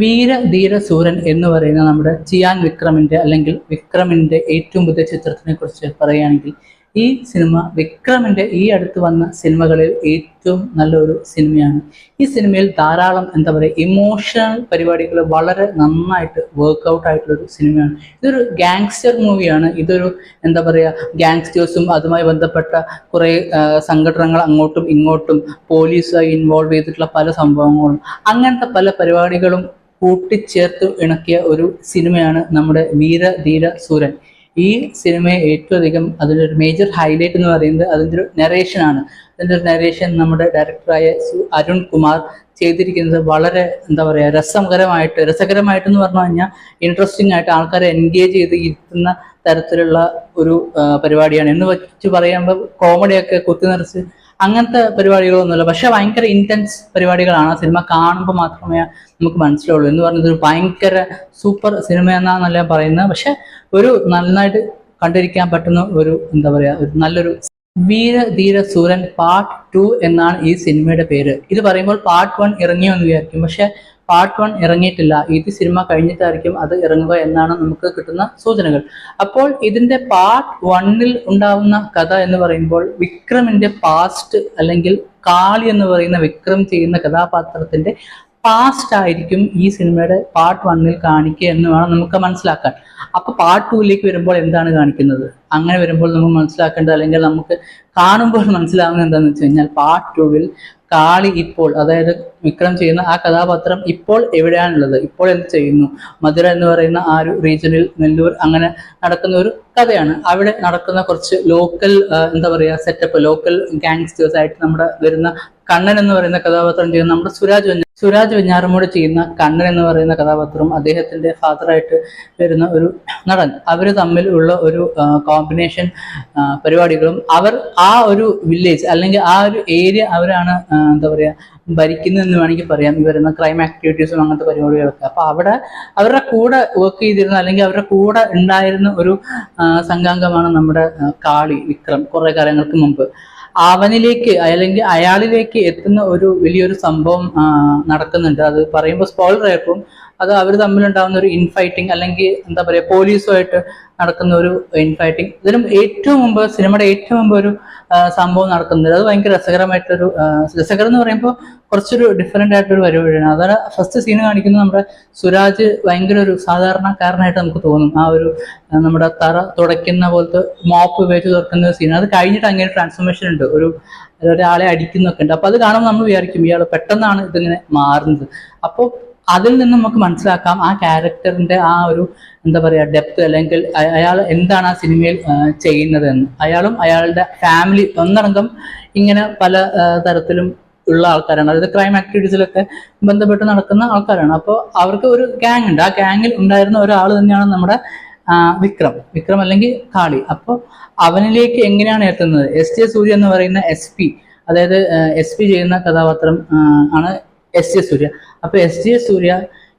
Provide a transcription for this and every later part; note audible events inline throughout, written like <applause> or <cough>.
വീര ധീര സൂരൻ എന്ന് പറയുന്ന നമ്മുടെ ചിയാൻ വിക്രമിന്റെ അല്ലെങ്കിൽ വിക്രമിന്റെ ഏറ്റവും പുതിയ ചിത്രത്തിനെ കുറിച്ച് പറയുകയാണെങ്കിൽ ഈ സിനിമ വിക്രമിന്റെ ഈ അടുത്ത് വന്ന സിനിമകളിൽ ഏറ്റവും നല്ലൊരു സിനിമയാണ്. ഈ സിനിമയിൽ ധാരാളം എന്താ പറയുക ഇമോഷണൽ പരിപാടികൾ വളരെ നന്നായിട്ട് വർക്ക്ഔട്ട് ആയിട്ടുള്ള ഒരു സിനിമയാണ്. ഇതൊരു ഗാങ്സ്റ്റർ മൂവിയാണ് ഇതൊരു എന്താ പറയുക ഗാങ്സ്റ്റേഴ്സും അതുമായി ബന്ധപ്പെട്ട കുറേ സംഘടനകൾ അങ്ങോട്ടും ഇങ്ങോട്ടും പോലീസുമായി ഇൻവോൾവ് ചെയ്തിട്ടുള്ള പല സംഭവങ്ങളും അങ്ങനത്തെ പല പരിപാടികളും കൂട്ടിച്ചേർത്ത് ഇണക്കിയ ഒരു സിനിമയാണ് നമ്മുടെ വീര ധീര സൂരൻ. ഈ സിനിമയെ ഏറ്റവും അധികം അതിന്റെ ഒരു മേജർ ഹൈലൈറ്റ് എന്ന് പറയുന്നത് അതിന്റെ ഒരു നെറേഷനാണ് അതിന്റെ ഒരു നെറേഷൻ നമ്മുടെ ഡയറക്ടറായ അരുൺ കുമാർ ചെയ്തിരിക്കുന്നത് വളരെ എന്താ പറയുക രസകരമായിട്ട് രസകരമായിട്ടെന്ന് പറഞ്ഞു കഴിഞ്ഞാൽ ഇൻട്രസ്റ്റിംഗ് ആയിട്ട് ആൾക്കാരെ എൻഗേജ് ചെയ്ത് ഇരുത്തുന്ന തരത്തിലുള്ള ഒരു പരിപാടിയാണ്. എന്ന് വെച്ച് പറയുമ്പോൾ കോമഡിയൊക്കെ കുത്തി നിറച്ച് അങ്ങനത്തെ പരിപാടികളൊന്നുമില്ല. പക്ഷെ ഭയങ്കര ഇന്റൻസ് പരിപാടികളാണ് ആ സിനിമ കാണുമ്പോൾ മാത്രമേ നമുക്ക് മനസ്സിലാവുള്ളൂ. എന്ന് പറഞ്ഞത് ഒരു ഭയങ്കര സൂപ്പർ സിനിമ എന്നാന്നല്ല പറയുന്നത്. പക്ഷെ ഒരു നന്നായിട്ട് കണ്ടിരിക്കാൻ പറ്റുന്ന ഒരു എന്താ പറയാ ഒരു നല്ലൊരു വീര ധീര സൂരൻ പാർട്ട് ടു എന്നാണ് ഈ സിനിമയുടെ പേര്. ഇത് പറയുമ്പോൾ പാർട്ട് വൺ ഇറങ്ങിയോ എന്ന് വിചാരിക്കും. പക്ഷെ പാർട്ട് വൺ ഇറങ്ങിയിട്ടില്ല. ഇത് സിനിമ കഴിഞ്ഞിട്ടായിരിക്കും അത് ഇറങ്ങുക എന്നാണ് നമുക്ക് കിട്ടുന്ന സൂചനകൾ. അപ്പോൾ ഇതിന്റെ പാർട്ട് വണ്ണിൽ ഉണ്ടാവുന്ന കഥ എന്ന് പറയുമ്പോൾ വിക്രമിന്റെ പാസ്റ്റ് അല്ലെങ്കിൽ കാളി എന്ന് പറയുന്ന വിക്രം ചെയ്യുന്ന കഥാപാത്രത്തിന്റെ പാസ്റ്റ് ആയിരിക്കും ഈ സിനിമയുടെ പാർട്ട് വണ്ണിൽ കാണിക്കുക എന്ന് വേണം നമുക്ക് മനസ്സിലാക്കാൻ. അപ്പൊ പാർട്ട് ടൂയിലേക്ക് വരുമ്പോൾ എന്താണ് കാണിക്കുന്നത്? അങ്ങനെ വരുമ്പോൾ നമുക്ക് മനസ്സിലാക്കേണ്ടത് അല്ലെങ്കിൽ നമുക്ക് കാണുമ്പോൾ <laughs> മനസ്സിലാവുന്നത് എന്താണെന്ന് വെച്ച് കഴിഞ്ഞാൽ പാർട്ട് ടൂവിൽ കാളി ഇപ്പോൾ അതായത് വിക്രം ചെയ്യുന്ന ആ കഥാപാത്രം ഇപ്പോൾ എവിടെയാണുള്ളത്? ഇപ്പോൾ എന്ത് ചെയ്യുന്നു? മധുര എന്ന് പറയുന്ന ആ ഒരു റീജിയനിൽ നെല്ലൂർ അങ്ങനെ നടക്കുന്ന ഒരു കഥയാണ്. അവിടെ നടക്കുന്ന കുറച്ച് ലോക്കൽ എന്താ പറയുക സെറ്റപ്പ് ലോക്കൽ ഗാങ്സ്റ്റേഴ്സ് ആയിട്ട് നമ്മുടെ വരുന്ന കണ്ണൻ എന്ന് പറയുന്ന കഥാപാത്രം ചെയ്യുന്ന നമ്മുടെ സുരാജ് സുരാജ് വെഞ്ഞാറമൂട് ചെയ്യുന്ന കണ്ണൻ എന്ന് പറയുന്ന കഥാപാത്രവും അദ്ദേഹത്തിന്റെ ഫാദറായിട്ട് വരുന്ന ഒരു നടൻ. അവർ തമ്മിൽ ഉള്ള ഒരു കോമ്പിനേഷൻ പരിപാടികളും അവർ ആ ഒരു വില്ലേജ് അല്ലെങ്കിൽ ആ ഒരു ഏരിയ അവരാണ് എന്താ പറയുക ഭരിക്കുന്നതെന്ന് വേണമെങ്കിൽ പറയാം. ഈ വരുന്ന ക്രൈം ആക്ടിവിറ്റീസും അങ്ങനത്തെ പരിപാടികളൊക്കെ. അപ്പൊ അവിടെ അവരുടെ കൂടെ വർക്ക് ചെയ്തിരുന്ന അല്ലെങ്കിൽ അവരുടെ കൂടെ ഉണ്ടായിരുന്ന ഒരു സംഘാംഗമാണ് നമ്മുടെ കാളി വിക്രം കുറെ കാലങ്ങൾക്ക് മുമ്പ്. അവനിലേക്ക് അല്ലെങ്കിൽ അയാളിലേക്ക് എത്തുന്ന ഒരു വലിയൊരു സംഭവം നടക്കുന്നുണ്ട്. അത് പറയുമ്പോൾ സ്പോയിലർ ആയപ്പോൾ അത് അവർ തമ്മിലുണ്ടാകുന്ന ഒരു ഇൻഫൈറ്റിംഗ് അല്ലെങ്കിൽ എന്താ പറയുക പോലീസുമായിട്ട് നടക്കുന്ന ഒരു ഇൻഫൈറ്റിംഗ് ഇതിലും ഏറ്റവും മുമ്പ് സിനിമയുടെ ഏറ്റവും മുമ്പ് ഒരു സംഭവം നടക്കുന്നുണ്ട് അത് ഭയങ്കര രസകരമായിട്ടൊരു രസകരം എന്ന് പറയുമ്പോൾ കുറച്ചൊരു ഡിഫറെന്റ് ആയിട്ടൊരു പരിപാടിയാണ്. അതാണ് ഫസ്റ്റ് സീന് കാണിക്കുന്നത് നമ്മുടെ സുരാജ് ഭയങ്കര ഒരു സാധാരണക്കാരനായിട്ട് നമുക്ക് തോന്നും. ആ ഒരു നമ്മുടെ തറ തുടയ്ക്കുന്ന പോലത്തെ മോപ്പ് ഉപയോഗിച്ച് തുറക്കുന്ന ഒരു സീൻ അത് കഴിഞ്ഞിട്ട് അങ്ങനെ ട്രാൻസ്ഫോർമേഷൻ ഉണ്ട്. ഒരു ഒരാളെ അടിക്കുന്നൊക്കെ ഉണ്ട്. അപ്പൊ അത് കാണുമ്പോൾ നമ്മൾ വിചാരിക്കും ഇയാൾ പെട്ടെന്നാണ് ഇതിങ്ങനെ മാറുന്നത്. അപ്പോൾ അതിൽ നിന്ന് നമുക്ക് മനസ്സിലാക്കാം ആ ക്യാരക്ടറിന്റെ ആ ഒരു എന്താ പറയുക ഡെപ്ത് അല്ലെങ്കിൽ അയാൾ എന്താണ് ആ സിനിമയിൽ ചെയ്യുന്നത് എന്ന് അയാളും അയാളുടെ ഫാമിലി ഒന്നടങ്കം ഇങ്ങനെ പല തരത്തിലും ഉള്ള ആൾക്കാരാണ്. അതായത് ക്രൈം ആക്ടിവിറ്റീസിലൊക്കെ ബന്ധപ്പെട്ട് നടക്കുന്ന ആൾക്കാരാണ്. അപ്പോൾ അവർക്ക് ഒരു ഗ്യാങ് ഉണ്ട്. ആ ഗ്യാങ്ങിൽ ഉണ്ടായിരുന്ന ഒരാൾ തന്നെയാണ് നമ്മുടെ വിക്രം. വിക്രം അല്ലെങ്കിൽ കാളി. അപ്പോൾ അവനിലേക്ക് എങ്ങനെയാണ് എത്തുന്നത്? എസ് ജെ സൂര്യ എന്ന് പറയുന്ന എസ് പി അതായത് എസ് പി ചെയ്യുന്ന കഥാപാത്രം ആണ് എസ് ജെ സൂര്യ. അപ്പൊ എസ് ജെ സൂര്യ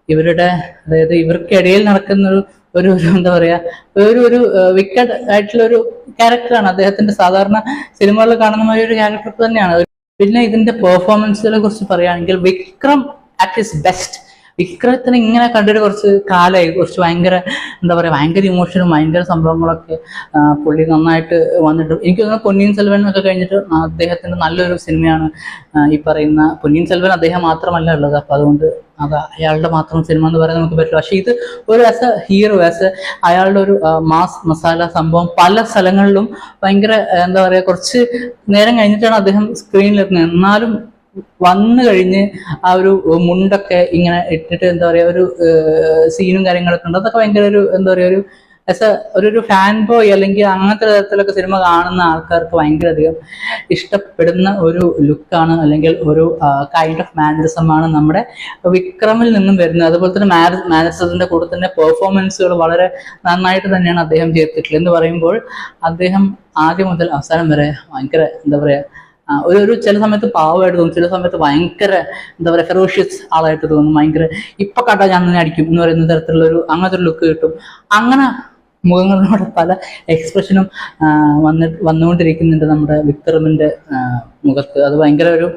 ഇവരുടെ അതായത് ഇവർക്കിടയിൽ നടക്കുന്ന ഒരു ഒരു എന്താ പറയാ ഒരു ഒരു വിക്കഡ് ആയിട്ടുള്ള ഒരു ക്യാരക്ടറാണ് അദ്ദേഹത്തിന്റെ സാധാരണ സിനിമകളിൽ കാണുന്ന മാതിരി ഒരു ക്യാരക്ടർ തന്നെയാണ്. പിന്നെ ഇതിന്റെ പെർഫോമൻസുകളെ കുറിച്ച് പറയുകയാണെങ്കിൽ വിക്രം അറ്റ് ഇസ് ബെസ്റ്റ് വിക്രത്തിനെ ഇങ്ങനെ കണ്ടിട്ട് കുറച്ച് കാലമായി കുറച്ച് ഭയങ്കര എന്താ പറയുക ഭയങ്കര ഇമോഷനും ഭയങ്കര സംഭവങ്ങളൊക്കെ പുള്ളി നന്നായിട്ട് വന്നിട്ട് എനിക്ക് തോന്നുന്നു പൊന്നിയിൻ സെൽവൻ എന്നൊക്കെ കഴിഞ്ഞിട്ട് അദ്ദേഹത്തിന്റെ നല്ലൊരു സിനിമയാണ് ഈ പറയുന്ന പൊന്നിയിൻ സെൽവൻ അദ്ദേഹം മാത്രമല്ല ഉള്ളത്. അപ്പൊ അതുകൊണ്ട് അത് അയാളുടെ മാത്രം സിനിമ എന്ന് പറയാൻ നമുക്ക് പറ്റില്ല. പക്ഷെ ഇത് ഒരു as a hero as a അയാളുടെ ഒരു മാസ് മസാല സംഭവം പല സ്ഥലങ്ങളിലും ഭയങ്കര എന്താ പറയുക കുറച്ച് നേരം കഴിഞ്ഞിട്ടാണ് അദ്ദേഹം സ്ക്രീനിലെത്തുന്നത് എന്നാലും വന്നു കഴിഞ്ഞ് ആ ഒരു മുണ്ടൊക്കെ ഇങ്ങനെ ഇട്ടിട്ട് എന്താ പറയാ ഒരു സീനും കാര്യങ്ങളൊക്കെ ഉണ്ട്. അതൊക്കെ ഭയങ്കര ഒരു എന്താ പറയാ ഒരു ആസ് എ ഒരു ഒരു ഫാൻ ബോയ് അല്ലെങ്കിൽ അങ്ങനത്തെ തരത്തിലൊക്കെ സിനിമ കാണുന്ന ആൾക്കാർക്ക് ഭയങ്കര അധികം ഇഷ്ടപ്പെടുന്ന ഒരു ലുക്കാണ് അല്ലെങ്കിൽ ഒരു കൈൻഡ് ഓഫ് മാനറിസം ആണ് നമ്മുടെ വിക്രമിൽ നിന്നും വരുന്നത്. അതുപോലെ തന്നെ മാനറിസത്തിന്റെ കൂടെ തന്നെ പെർഫോമൻസുകൾ വളരെ നന്നായിട്ട് തന്നെയാണ് അദ്ദേഹം ചെയ്തിട്ടുള്ളത്. എന്ന് പറയുമ്പോൾ അദ്ദേഹം ആദ്യം മുതൽ അവസാനം വരെ ഭയങ്കര എന്താ പറയാ ഒരു ഒരു ചില സമയത്ത് പാവമായിട്ട് തോന്നും. ചില സമയത്ത് ഭയങ്കര എന്താ പറയുക ഫെറോഷ്യസ് ആളായിട്ട് തോന്നും. ഭയങ്കര ഇപ്പൊ കണ്ടാൽ ഞാൻ തന്നെ അടിക്കും എന്ന് പറയുന്ന തരത്തിലുള്ള ഒരു അങ്ങനത്തെ ഒരു ലുക്ക് കിട്ടും. അങ്ങനെ മുഖങ്ങളിലൂടെ പല എക്സ്പ്രഷനും വന്നിട്ട് വന്നുകൊണ്ടിരിക്കുന്നുണ്ട് നമ്മുടെ വിക്രമിന്റെ മുഖത്ത്. അത് ഭയങ്കര ഒരു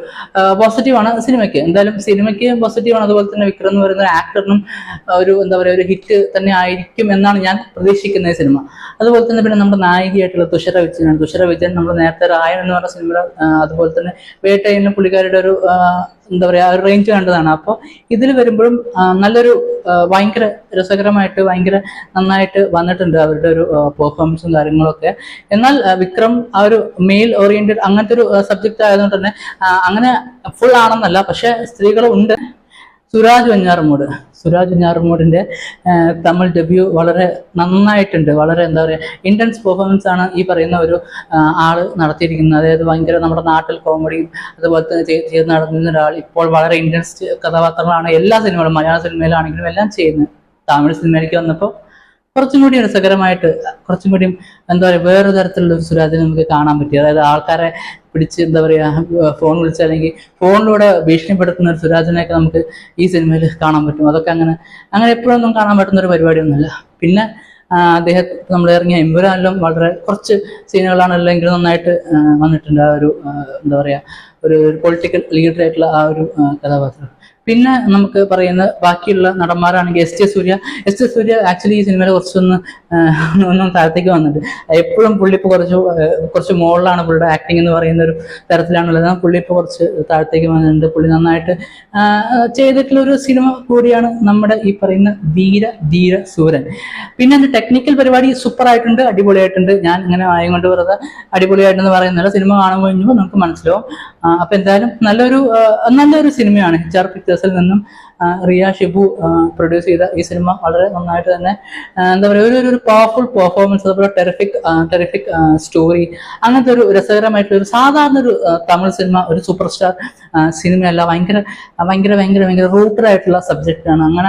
പോസിറ്റീവാണ് സിനിമയ്ക്ക്. എന്തായാലും സിനിമയ്ക്ക് പോസിറ്റീവാണ് അതുപോലെ തന്നെ വിക്രം എന്ന് പറയുന്ന ആക്ടറിനും ഒരു എന്താ പറയുക ഒരു ഹിറ്റ് തന്നെ ആയിരിക്കും എന്നാണ് ഞാൻ പ്രതീക്ഷിക്കുന്ന ഈ സിനിമ. അതുപോലെ തന്നെ പിന്നെ നമ്മുടെ നായികയായിട്ടുള്ള തുഷര വിജയനാണ്. തുഷര വിജയൻ നമ്മൾ നേരത്തെ റായൻ എന്ന് പറഞ്ഞ സിനിമ അതുപോലെ തന്നെ വേട്ടയെന്ന പുള്ളിക്കാരുടെ ഒരു എന്താ പറയുക ഒരു റേഞ്ച് കണ്ടതാണ്. അപ്പോൾ ഇതിൽ വരുമ്പോഴും നല്ലൊരു ഭയങ്കര രസകരമായിട്ട് ഭയങ്കര നന്നായിട്ട് വന്നിട്ടുണ്ട് അവരുടെ ഒരു പെർഫോമൻസും കാര്യങ്ങളൊക്കെ. എന്നാൽ വിക്രം ആ ഒരു മെയിൽ ഓറിയന്റഡ് അങ്ങനത്തെ ഒരു സബ്ജക്റ്റ് ആയതുകൊണ്ട് തന്നെ അങ്ങനെ ഫുൾ ആണെന്നല്ല പക്ഷെ സ്ത്രീകൾ ഉണ്ട് സുരാജ് വെഞ്ഞാറമൂട് സുരാജ് വെഞ്ഞാറമൂടിന്റെ ആ, തമിഴ് ഡെബ്യൂ വളരെ നന്നായിട്ടുണ്ട്. വളരെ എന്താ പറയുക ഇന്റൻസ് പെർഫോമൻസ് ആണ് ഈ പറയുന്ന ഒരു ആൾ നടത്തിയിരിക്കുന്നത്. അതായത് ഭയങ്കര നമ്മുടെ നാട്ടിൽ കോമഡിയും അതുപോലെ തന്നെ ചെയ്ത് നടത്തുന്ന ഒരാൾ ഇപ്പോൾ വളരെ ഇന്റൻസ് കഥാപാത്രങ്ങളാണ് എല്ലാ സിനിമകളും. മലയാള സിനിമയിലാണെങ്കിലും എല്ലാം ചെയ്യുന്നത്. തമിഴ് സിനിമയിലേക്ക് വന്നപ്പോൾ കുറച്ചും കൂടി രസകരമായിട്ട് കുറച്ചും കൂടി എന്താ പറയുക വേറെ തരത്തിലുള്ള ഒരു സുരാജിനെ നമുക്ക് കാണാൻ പറ്റി. അതായത് ആൾക്കാരെ പിടിച്ച് എന്താ പറയുക ഫോൺ വിളിച്ച് അല്ലെങ്കിൽ ഫോണിലൂടെ ഭീഷണിപ്പെടുത്തുന്ന ഒരു സുരാജിനെയൊക്കെ നമുക്ക് ഈ സിനിമയിൽ കാണാൻ പറ്റും. അതൊക്കെ അങ്ങനെ അങ്ങനെ എപ്പോഴൊന്നും കാണാൻ പറ്റുന്ന ഒരു പരിപാടിയൊന്നുമല്ല. പിന്നെ അദ്ദേഹത്തെ അദ്ദേഹം നമ്മൾ ഇറങ്ങിയ എമ്പുരാനിലും വളരെ കുറച്ച് സീനുകളാണ് അല്ലെങ്കിൽ നന്നായിട്ട് വന്നിട്ടുണ്ട്. ആ ഒരു എന്താ പറയുക ഒരു പൊളിറ്റിക്കൽ ലീഡറായിട്ടുള്ള ആ ഒരു കഥാപാത്രം. പിന്നെ നമുക്ക് പറയുന്ന ബാക്കിയുള്ള നടന്മാരാണെങ്കിൽ S J Surya. S J Surya actually ഈ സിനിമയിൽ കുറച്ചൊന്ന് ഒന്നും താഴത്തേക്ക് വന്നിട്ട്. എപ്പോഴും പുള്ളി കുറച്ച് കുറച്ച് മുകളിലാണ് പുള്ളിയുടെ ആക്ടിങ് എന്ന് പറയുന്ന ഒരു തരത്തിലാണുള്ളത്. പുള്ളി ഇപ്പോൾ കുറച്ച് താഴത്തേക്ക് വന്നിട്ടുണ്ട്. പുള്ളി നന്നായിട്ട് ചെയ്തിട്ടുള്ള ഒരു സിനിമ കൂടിയാണ് നമ്മുടെ ഈ പറയുന്ന ധീര ധീര സൂരൻ. പിന്നെ അതിന്റെ ടെക്നിക്കൽ പരിപാടി സൂപ്പർ ആയിട്ടുണ്ട് അടിപൊളിയായിട്ടുണ്ട്. ഞാൻ ഇങ്ങനെ ആയം കൊണ്ട് വെറുതെ അടിപൊളിയായിട്ടെന്ന് പറയുന്നില്ല. സിനിമ കാണുമ്പോൾ നമുക്ക് മനസ്സിലാവും. അപ്പൊ എന്തായാലും നല്ലൊരു നല്ലൊരു സിനിമയാണ്. എച്ച് ആർ പിക്ചേഴ്സിൽ നിന്നും റിയ ഷിബു പ്രൊഡ്യൂസ് ചെയ്ത ഈ സിനിമ വളരെ നന്നായിട്ട് തന്നെ എന്താ പറയുക ഒരു ഒരു പവർഫുൾ പെർഫോമൻസ് അതുപോലെ ടെറിഫിക് ടെറിഫിക് സ്റ്റോറി അങ്ങനത്തെ ഒരു രസകരമായിട്ടുള്ള ഒരു സാധാരണ ഒരു തമിഴ് സിനിമ ഒരു സൂപ്പർ സ്റ്റാർ സിനിമയല്ല ഭയങ്കര ഭയങ്കര ഭയങ്കര ഭയങ്കര റൂട്ടഡ് സബ്ജക്റ്റാണ് അങ്ങനെ